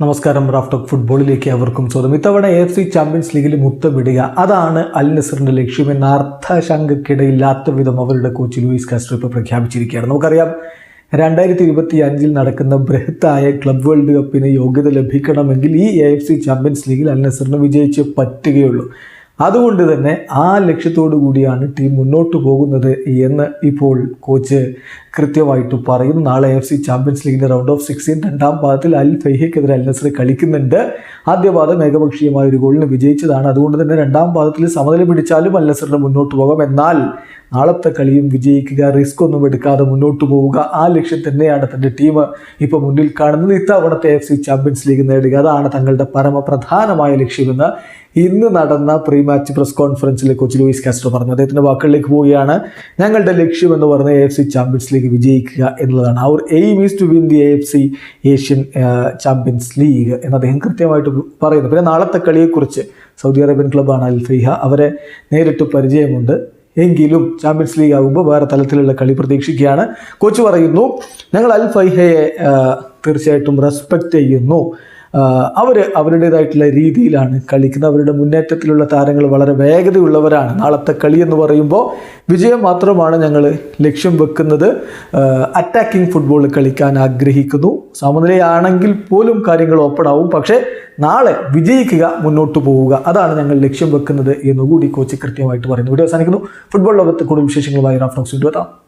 നമസ്കാരം Raf talk ഫുട്ബോളിലേക്ക് അവർക്കും സ്വാഗതം. ഇത്തവണ എഫ് സി ചാമ്പ്യൻസ് ലീഗിൽ മുത്തമിടുക. അതാണ് അൽ നസറിന്റെ ലക്ഷ്യമെന്ന അർത്ഥശങ്കക്കിടയില്ലാത്ത വിധം അവരുടെ കോച്ച് ലൂയിസ് കാസ്ട്രോ ഇപ്പോൾ പ്രഖ്യാപിച്ചിരിക്കുകയാണ്. നമുക്കറിയാം രണ്ടായിരത്തി ഇരുപത്തി അഞ്ചിൽ നടക്കുന്ന ബൃഹത്തായ ക്ലബ് വേൾഡ് കപ്പിന് യോഗ്യത ലഭിക്കണമെങ്കിൽ ഈ എഫ് സി ചാമ്പ്യൻസ് ലീഗിൽ അൽ നസറിന് വിജയിച്ച് പറ്റുകയുള്ളൂ. അതുകൊണ്ട് തന്നെ ആ ലക്ഷ്യത്തോടു കൂടിയാണ് ടീം മുന്നോട്ട് പോകുന്നത് എന്ന് ഇപ്പോൾ കോച്ച് കൃത്യമായിട്ട് പറയുന്നു. നാളെ എഫ് സി ചാമ്പ്യൻസ് ലീഗിന്റെ റൗണ്ട് ഓഫ് സിക്സ്റ്റീൻ രണ്ടാം പാദത്തിൽ അൽ ഫെഹിക്കെതിരെ അൽ നസർ കളിക്കുന്നുണ്ട്. ആദ്യ പാദം ഏകപക്ഷീയമായ ഒരു ഗോളിന് വിജയിച്ചതാണ്. അതുകൊണ്ട് തന്നെ രണ്ടാം പാദത്തിൽ സമനില പിടിച്ചാലും അൽ നസറിന് മുന്നോട്ട് പോകാം. എന്നാൽ നാളത്തെ കളിയും വിജയിക്കുക റിസ്ക് ഒന്നും എടുക്കാതെ മുന്നോട്ട് പോവുക ആ ലക്ഷ്യം തന്നെയാണ് തന്റെ ടീം ഇപ്പോൾ മുന്നിൽ കാണുന്നത്. ഇത്തവണത്തെ എഫ് സി ചാമ്പ്യൻസ് ലീഗ് നേടുക അതാണ് തങ്ങളുടെ പരമപ്രധാനമായ ലക്ഷ്യമെന്ന് ഇന്ന് നടന്ന പ്രീ മാച്ച് പ്രസ് കോൺഫറൻസിൽ കോച്ച് ലൂയിസ് കാസ്ട്രോ പറഞ്ഞു. അദ്ദേഹത്തിന്റെ വാക്കുകളിലേക്ക് പോവുകയാണ്. ഞങ്ങളുടെ ലക്ഷ്യം എന്ന് പറഞ്ഞ എഫ് സി ചാമ്പ്യൻസ് ലീഗ് വിജയിക്കുക എന്നുള്ളതാണ്. അവർ aim is to win the F C Asian champions league എന്ന് അദ്ദേഹം കൃത്യമായിട്ട് പറയുന്നു. പിന്നെ നാളത്തെ കളിയെക്കുറിച്ച് സൗദി അറേബ്യൻ ക്ലബ്ബാണ് അൽ ഫൈഹ. അവരെ നേരിട്ട് പരിചയമുണ്ട്. എങ്കിലും ചാമ്പ്യൻസ് ലീഗ് ആകുമ്പോൾ വേറെ തലത്തിലുള്ള കളി പ്രതീക്ഷിക്കുകയാണ്. കോച്ച് പറയുന്നു ഞങ്ങൾ അൽ ഫൈഹയെ തീർച്ചയായിട്ടും റെസ്പെക്റ്റ് ചെയ്യുന്നു. അവർ അവരുടേതായിട്ടുള്ള രീതിയിലാണ് കളിക്കുന്നത്. അവരുടെ മുന്നേറ്റത്തിലുള്ള താരങ്ങൾ വളരെ വേഗതയുള്ളവരാണ്. നാളത്തെ കളി എന്ന് പറയുമ്പോൾ വിജയം മാത്രമാണ് ഞങ്ങൾ ലക്ഷ്യം വെക്കുന്നത്. അറ്റാക്കിംഗ് ഫുട്ബോൾ കളിക്കാൻ ആഗ്രഹിക്കുന്നു. സമനിലയാണെങ്കിൽ പോലും കാര്യങ്ങൾ ഓപ്പൺ ആവും. പക്ഷേ നാളെ വിജയിക്കുക മുന്നോട്ട് പോവുക അതാണ് ഞങ്ങൾ ലക്ഷ്യം വെക്കുന്നത് എന്നുകൂടി കോച്ച് കൃത്യമായിട്ട് പറയുന്നു. വീഡിയോ അവസാനിക്കുന്നു. ഫുട്ബോൾ ലോകത്ത് കൂടുതൽ വിശേഷങ്ങളുമായി റാഫ്റ്റോക്സ് എത്താം.